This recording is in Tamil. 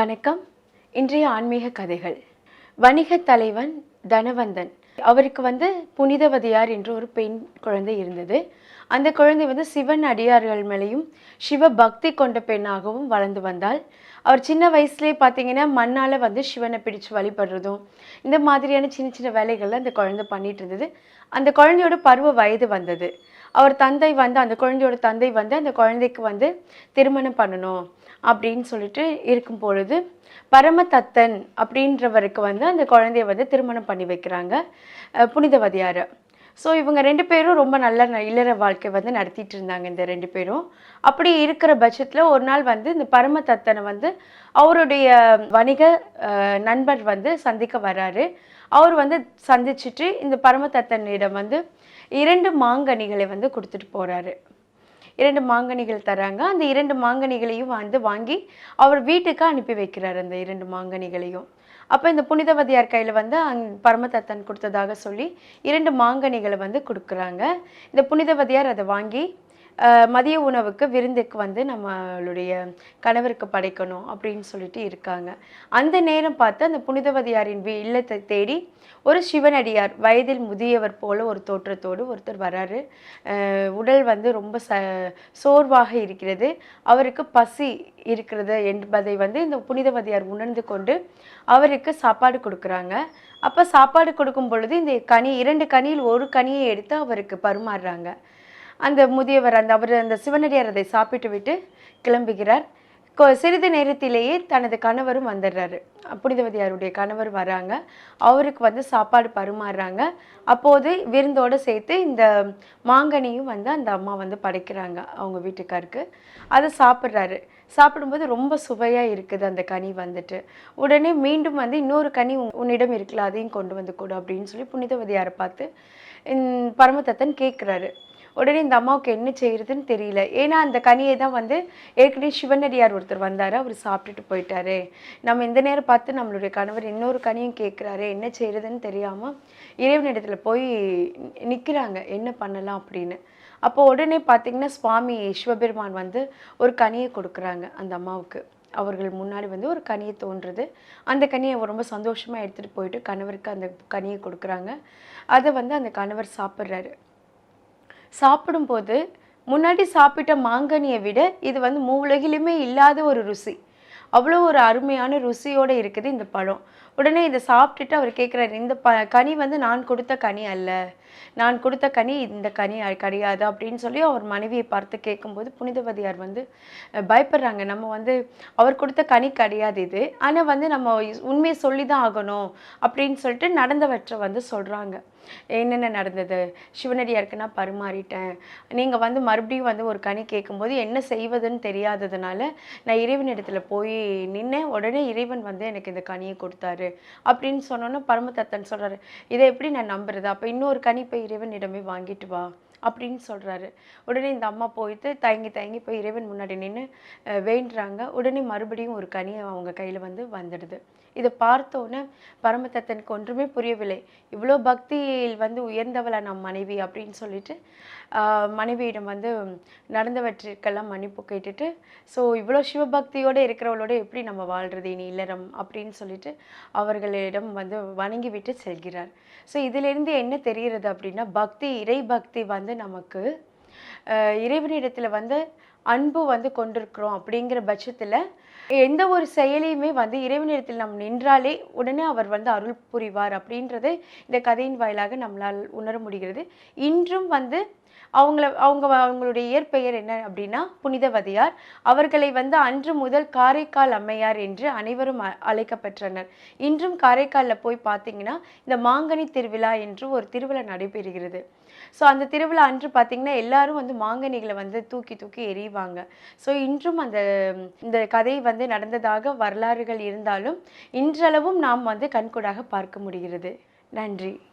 வணக்கம். இன்றைய ஆன்மீக கதைகள். வணிக தலைவன் தனவந்தன். அவருக்கு வந்து புனிதவதியார் என்று ஒரு பெண் குழந்தை இருந்தது. அந்த குழந்தை வந்து சிவன் அடியார்கள் மேலேயும் சிவ பக்தி கொண்ட பெண்ணாகவும் வளர்ந்து வந்தாள். அவர் சின்ன வயசுலேயே பார்த்தீங்கன்னா மண்ணால் வந்து சிவனை பிடிச்சு வழிபடுறதும் இந்த மாதிரியான சின்ன சின்ன வேலைகளை அந்த குழந்தை பண்ணிட்டு இருந்தது. அந்த குழந்தையோட பருவ வயது வந்தது. அவர் தந்தை வந்து அந்த குழந்தையோட தந்தை வந்து அந்த குழந்தைக்கு வந்து திருமணம் பண்ணணும் அப்படின்னு சொல்லிட்டு இருக்கும் பொழுது பரமதத்தன் அப்படின்றவருக்கு வந்து அந்த குழந்தைய வந்து திருமணம் பண்ணி வைக்கிறாங்க. புனிதவதியாரை. ஸோ இவங்க ரெண்டு பேரும் ரொம்ப நல்ல ந- இல்லற வாழ்க்கை வந்து நடத்திட்டு இருந்தாங்க இந்த ரெண்டு பேரும். அப்படி இருக்கிற பட்சத்தில் ஒரு நாள் வந்து இந்த பரம தத்தனை வந்து அவருடைய வணிக நண்பர் வந்து சந்திக்க வராரு அவர் வந்து சந்திச்சுட்டு இந்த பரம தத்தனிடம் வந்து இரண்டு மாங்கனிகளை வந்து கொடுத்துட்டு போகிறாரு இரண்டு மாங்கனிகள் தராங்க அந்த இரண்டு மாங்கனிகளையும் வந்து வாங்கி அவர் வீட்டுக்கு அனுப்பி வைக்கிறார் அந்த இரண்டு மாங்கனிகளையும். அப்போ இந்த புனிதவதியார் கையில் வந்து அங் பரமதத்தன் கொடுத்ததாக சொல்லி இரண்டு மாங்கனிகளை வந்து கொடுக்குறாங்க. இந்த புனிதவதியார் அதை வாங்கி மதிய உணவுக்கு விருந்துக்கு வந்து நம்மளுடைய கணவருக்கு படைக்கணும் அப்படின்னு சொல்லிட்டு இருக்காங்க. அந்த நேரம் பார்த்து அந்த புனிதவதியாரின் வீ இல்லத்தை தேடி ஒரு சிவனடியார் வயதில் முதியவர் போல ஒரு தோற்றத்தோடு ஒருத்தர் வராரு. உடல் வந்து ரொம்ப ச சோர்வாக இருக்கிறது. அவருக்கு பசி இருக்கிறது என்பதை வந்து இந்த புனிதவதியார் உணர்ந்து கொண்டு அவருக்கு சாப்பாடு கொடுக்குறாங்க. அப்போ சாப்பாடு கொடுக்கும் பொழுது இந்த கனி இரண்டு கனியில் ஒரு கனியை எடுத்து அவருக்கு பரிமாறுறாங்க. அந்த முதியவர் அந்த அவர் அந்த சிவனடியார் அதை சாப்பிட்டு விட்டு கிளம்புகிறார். கொ- சிறிது நேரத்திலேயே தனது கணவரும் வந்துடுறாரு. புனிதவதியாருடைய கணவர் வராங்க. அவருக்கு வந்து சாப்பாடு பரிமாறுறாங்க. அப்போது விருந்தோடு சேர்த்து இந்த மாங்கனியும் வந்து அந்த அம்மா வந்து படைக்கிறாங்க அவங்க வீட்டுக்காருக்கு. அதை சாப்பிட்றாரு. சாப்பிடும்போது ரொம்ப சுவையாக இருக்குது அந்த கனி வந்துட்டு. உடனே மீண்டும் வந்து இன்னொரு கனி உன்னிடம் இருக்குல்ல அதையும் கொண்டு வந்து கொடு அப்படின்னு சொல்லி புனிதவதியாரை பார்த்து பரமதத்தன் கேட்குறாரு. உடனே இந்த அம்மாவுக்கு என்ன செய்கிறதுன்னு தெரியல. ஏன்னா அந்த கனியை தான் வந்து ஏற்கனவே சிவனடியார் ஒருத்தர் வந்தார். அவர் சாப்பிட்டுட்டு போயிட்டாரு. நம்ம இந்த நேரம் பார்த்து நம்மளுடைய கணவர் இன்னொரு கனியும் கேட்குறாரு என்ன செய்கிறதுன்னு தெரியாமல் இறைவனிடத்துல போய் நிற்கிறாங்க என்ன பண்ணலாம் அப்படின்னு. அப்போ உடனே பார்த்தீங்கன்னா சுவாமி சிவபெருமான் வந்து ஒரு கனியை கொடுக்குறாங்க அந்த அம்மாவுக்கு. அவர்கள் முன்னாடி வந்து ஒரு கனியை தோன்றுது அந்த கனியை ரொம்ப சந்தோஷமாக எடுத்துகிட்டு போயிட்டு கணவருக்கு அந்த கனியை கொடுக்குறாங்க. அதை வந்து அந்த கணவர் சாப்பிட்றாரு. சாப்பிடும்போது முன்னாடி சாப்பிட்ட மாங்கனியை விட இது வந்து மூவுலகிலுமே இல்லாத ஒரு ருசி. அவ்வளோ ஒரு அருமையான ருசியோடு இருக்குது இந்த பழம். உடனே இதை சாப்பிட்டுட்டு அவர் கேட்குறாரு இந்த ப கனி வந்து நான் கொடுத்த கனி அல்ல. நான் கொடுத்த கனி இந்த கனி கிடையாது. அப்படின்னு சொல்லி அவர் மனைவியை பார்த்து கேட்கும்போது புனிதவதியார் வந்து பயப்படுறாங்க. நம்ம வந்து அவர் கொடுத்த கனி கிடையாது இது. ஆனால் வந்து நம்ம உண்மையை சொல்லி தான் ஆகணும் அப்படின்னு சொல்லிட்டு நடந்தவற்றை வந்து சொல்கிறாங்க என்னென்ன நடந்தது? சிவனடியாருக்கு நான் பரிமாறிட்டேன். நீங்கள் வந்து மறுபடியும் வந்து ஒரு கனி கேட்கும்போது என்ன செய்வதுன்னு தெரியாததுனால நான் இறைவன் இடத்துல போய் நின்னேன். உடனே இறைவன் வந்து எனக்கு இந்த கனியை கொடுத்தாரு. அப்படின்னு சொன்னோன்னே பரமதத்தன் சொல்றாரு இதை எப்படி நான் நம்புறது? அப்போ இன்னொரு கணிப்பை இறைவன் இறைவனிடமே வாங்கிட்டு வா. அப்படின்னு சொல்கிறாரு உடனே இந்த அம்மா போயிட்டு தயங்கி தயங்கி போய் இறைவன் முன்னாடி நின்று வேண்டுறாங்க. உடனே மறுபடியும் ஒரு கனியை அவங்க கையில் வந்து வந்துடுது. இதை பார்த்தோன்னே பரமதத்தனுக்கு ஒன்றுமே புரியவில்லை. இவ்வளோ பக்தியில் வந்து உயர்ந்தவளை நம் மனைவி? அப்படின்னு சொல்லிட்டு மனைவியிடம் வந்து நடந்தவற்றிற்கெல்லாம் மன்னிப்பு கேட்டுட்டு ஸோ இவ்வளோ சிவபக்தியோடு இருக்கிறவளோட எப்படி நம்ம வாழ்கிறது இனி இல்லறம்? அப்படின்னு சொல்லிட்டு அவர்களிடம் வந்து வணங்கி விட்டு செல்கிறார். ஸோ இதிலிருந்து என்ன தெரிகிறது அப்படின்னா பக்தி இறை பக்தி வந்து நமக்கு இறைவனிடத்தில் வந்து அன்பு வந்து கொண்டிருக்கிறோம் அப்படிங்கிற பட்சத்தில் எந்த ஒரு செயலையுமே வந்து இறைவனிடத்தில் நாம் நின்றாலே உடனே அவர் வந்து அருள் புரிவார் அப்படின்றது இந்த கதையின் வாயிலாக நம்மளால் உணர முடிகிறது. இன்றும் வந்து அவங்கள அவங்க அவங்களுடைய இயற்பெயர் என்ன அப்படின்னா புனிதவதியார். அவர்களை வந்து அன்று முதல் காரைக்கால் அம்மையார் என்று அனைவரும் அ- அழைக்கப்பெற்றனர். இன்றும் காரைக்காலில் போய் பார்த்தீங்கன்னா இந்த மாங்கனி திருவிழா என்று ஒரு திருவிழா நடைபெறுகிறது. ஸோ அந்த திருவிழா அன்று பார்த்தீங்கன்னா எல்லாரும் வந்து மாங்கனிகளை வந்து தூக்கி தூக்கி எறிவாங்க. ஸோ இன்றும் அந்த இந்த கதை வந்து நடந்ததாக வரலாறுகள் இருந்தாலும் இன்றளவும் நாம் வந்து கண்கூடாக பார்க்க முடிகிறது. நன்றி.